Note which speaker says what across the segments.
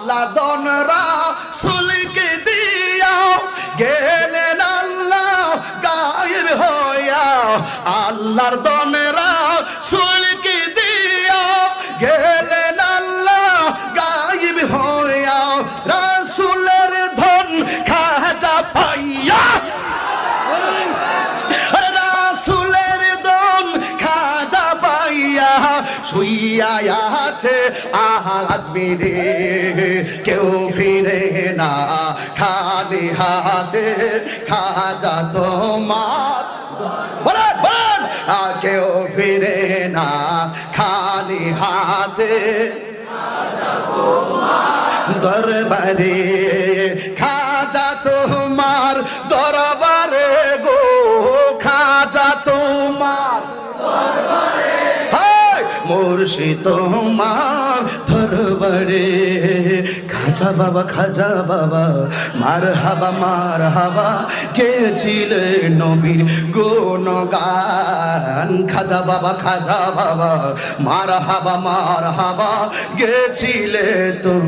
Speaker 1: আল্লাহ দনরা সুলকে দিয়া গেলেন আল্লাহ গায়ের হইয়া। আল্লাহর দনরা শুইয়া আছে আজ মেরে কেউ ফিরে না। খালি হাতে খাজা তোমার বলেন বলেন। আ, কেউ ফিরে না। খালি হাতে দরবারে খাজা মুর্শিদ তোমার দরবারে খাজা বাবা খাজা বাবা মার হাবা মার হাবা কে ছিলে নবীর গুণ গান খাজা বাবা খাজা বাবা মার হাবা মার হাবা গেছিলে তুম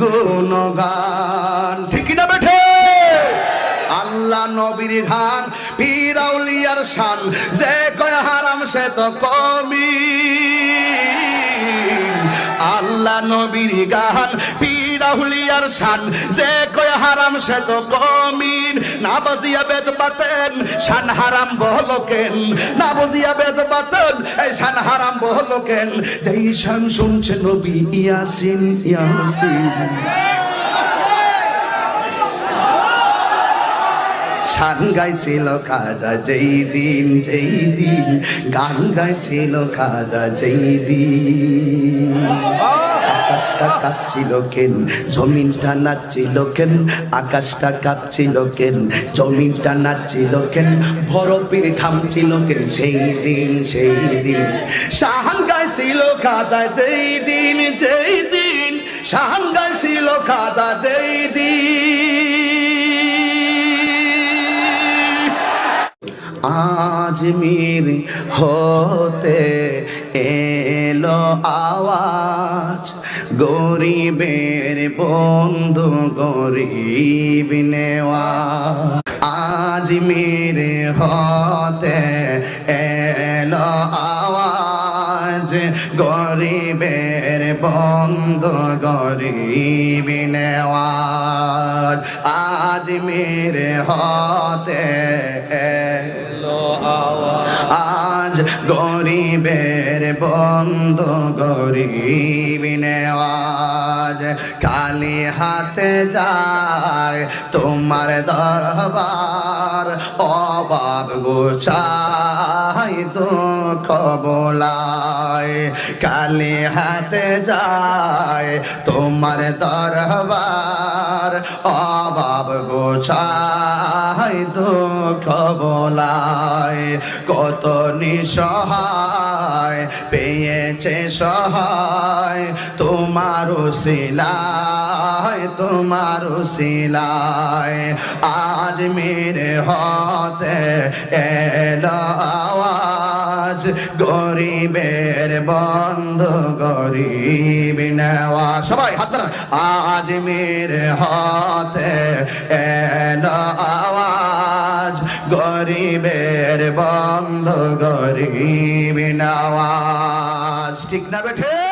Speaker 1: গুণ গান ঠিক না বেঠে? আল্লাহ নবীর ঘান পীরাউলিয়ার শান, যে কয় হারাম সে তো কমি। আল্লাহ নবীর গান পিরাহুলিয়ার শান। যে কয় হারাম সে তো কমিন। না বাজিয়া বেদ পাতেন, শান হারাম বহলকেন না বুঝিয়া বেদ পাতেন, এই শান হারাম বহলকেন যেই শান শুনছে নবী ইয়াসিন ইয়াসিন। শান গাইছিল খাজা যেই দিন যেই দিন গান গাইছিল খাজা যেই দিন আকাশটা কাঁপছিল কেন? জমিনটা নাচছিল কেন? আকাশটা কাঁপছিল কেন? জমিনটা নাচছিল কেন? বরফের থামছিল কেন? সেই দিন সেই দিন শাহান গাইছিল খাজা যেই দিন যেই দিন শাহান গাইছিল খাজা যেই দিন আজমির হতে এলো আওয়াজ। গরিবের বন্ধু গরিব নেওয়া আজমির হতে এলো আওয়াজ। গরিবের বন্ধু গরিব নেওয়াজ। আজমির হতে আজ গরিবের বন্ধ, গরিব নেওয়াজ। কালি হাতে যায় তোমার দরবার, অভাব গোছাই দুঃখ বোলায়। কালি হাতে যায় তোমার দরবার, অভাব গোছাই দুঃখ বলায় কত নিসহায়, পেয়েছে সহায়। তোমার শিলায় তোমার শিলায় আজ মেরে হতে এলো। গরিবের বন্ধ, গরিব নেওয়া। সবাই হাত ধরেন। আজ মেরে হতে এলো আওয়াজ। গরিবের বন্ধ, গরিব নেওয়া। ঠিক না বেঠে?